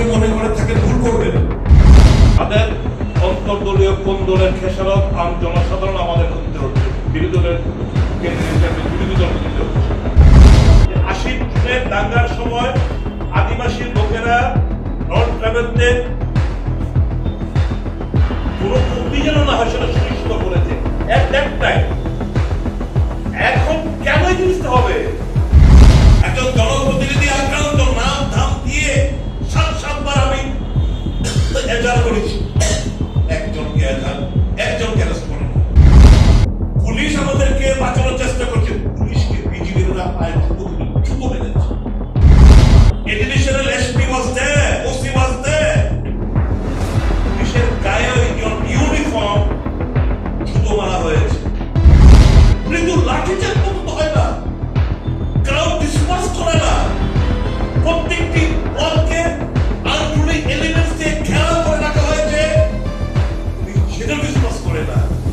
কেউ মনে করে থাকে ভুল করবেন। তাদের অন্তর্দলীয় কোন্দলের খেসারত আম জনসাধারণ আমাদের করতে হচ্ছে বিরোধী দলের বিরোধী দল আশিফের দাঙ্গার সময় আদিবাসী লোকেরা নর্থ লেভেলদের কোনো ক্ষতি যেন না হয়, সেটা গ্রেপ্তার করেছি। একজনকে একজনকে অ্যারেস্ট করেনি। পুলিশ আমাদেরকে বাঁচানোর চেষ্টা করছে। পুলিশকে বিজিবিরা পায় ひどくしますこれ。だ